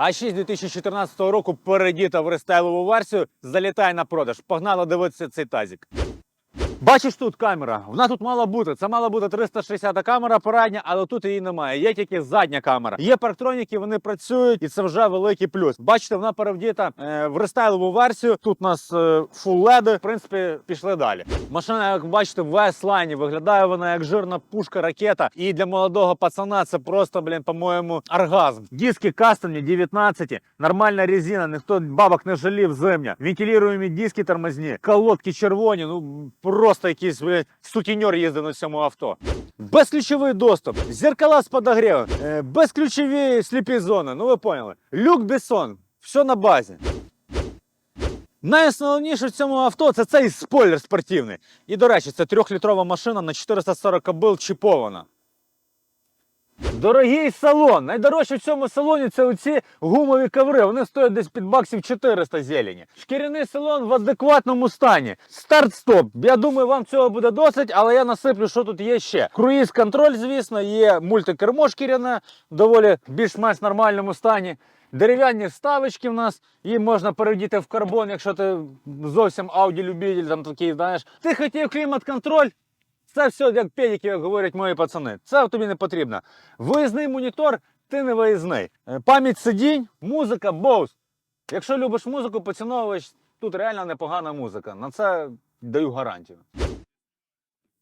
А 6 2014 року передіта в рестайлову версію, залітає на продаж. Погнали дивитися цей тазик. Бачиш тут камера. Вона тут мала бути. Це мала бути 360 камера передня, але тут її немає. Є тільки задня камера. Є парктроніки, вони працюють, і це вже великий плюс. Бачите, вона перевдіта е, в рестайлову версію. Тут у нас е, фул леди. В принципі, пішли далі. Машина, як бачите, в S-лайні виглядає вона як жирна пушка ракета. І для молодого пацана це просто, блін, по-моєму, оргазм. Диски кастомні 19, нормальна резина, ніхто бабок не жалів зимня. Вентилюємі диски тормозні, колодки червоні. Ну просто якийсь блядь, сутіньор їздив на цьому авто. Безключовий доступ, зеркала з подогрівом, е, безключові сліпі зони. Ну ви поняли. Люк Бессон, все на базі. Найосновніше в цьому авто це цей спойлер спортивний. І, до речі, це трьохлітрова машина на 440 кобил чіпована. Дорогий салон. Найдорожче в цьому салоні це оці гумові коври. Вони стоять десь під баксів 400 зелені. Шкіряний салон в адекватному стані. Старт-стоп. Я думаю, вам цього буде досить, але я насиплю, що тут є ще. Круїз контроль, звісно, є мультикермо шкіряне, доволі більш-менш нормальному стані. Дерев'яні вставочки в нас, її можна перевдіти в карбон, якщо ти зовсім ауді-любитель, там такий, знаєш. Ти хотів клімат-контроль, це все як педіки, як говорять мої пацани. Це тобі не потрібно. Виїзний монітор, ти не виїзний. Е, Пам'ять сидінь, музика, боус. Якщо любиш музику, поціновуєш, тут реально непогана музика. На це даю гарантію.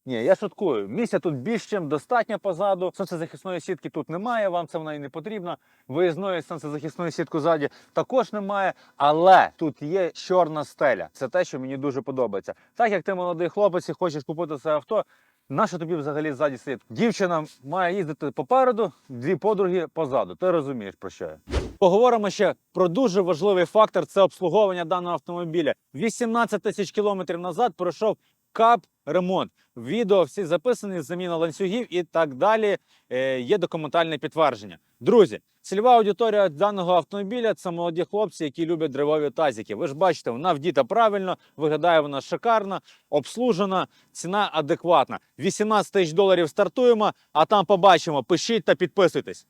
Ні, я шуткую. Місця тут більш чим достатньо позаду. Сонцезахисної сітки тут немає, вам це вона і не потрібна. Виїзної сонцезахисної сітки ззаді також немає. Але тут є чорна стеля. Це те, що мені дуже подобається. Так як ти молодий хлопець і хочеш купити це авто. Нащо тобі взагалі ззаді сидіти? Дівчина має їздити попереду, дві подруги позаду. Ти розумієш про що я. Поговоримо ще про дуже важливий фактор це обслуговування даного автомобіля. 18 тисяч кілометрів назад пройшов кап ремонт. Відео всі записані, заміна ланцюгів і так далі. Е, є документальне підтвердження. Друзі, цільова аудиторія даного автомобіля це молоді хлопці, які люблять драйвові тазики. Ви ж бачите, вона вдіта правильно, виглядає вона шикарно, обслужена, ціна адекватна. 18 тисяч доларів стартуємо, а там побачимо. Пишіть та підписуйтесь.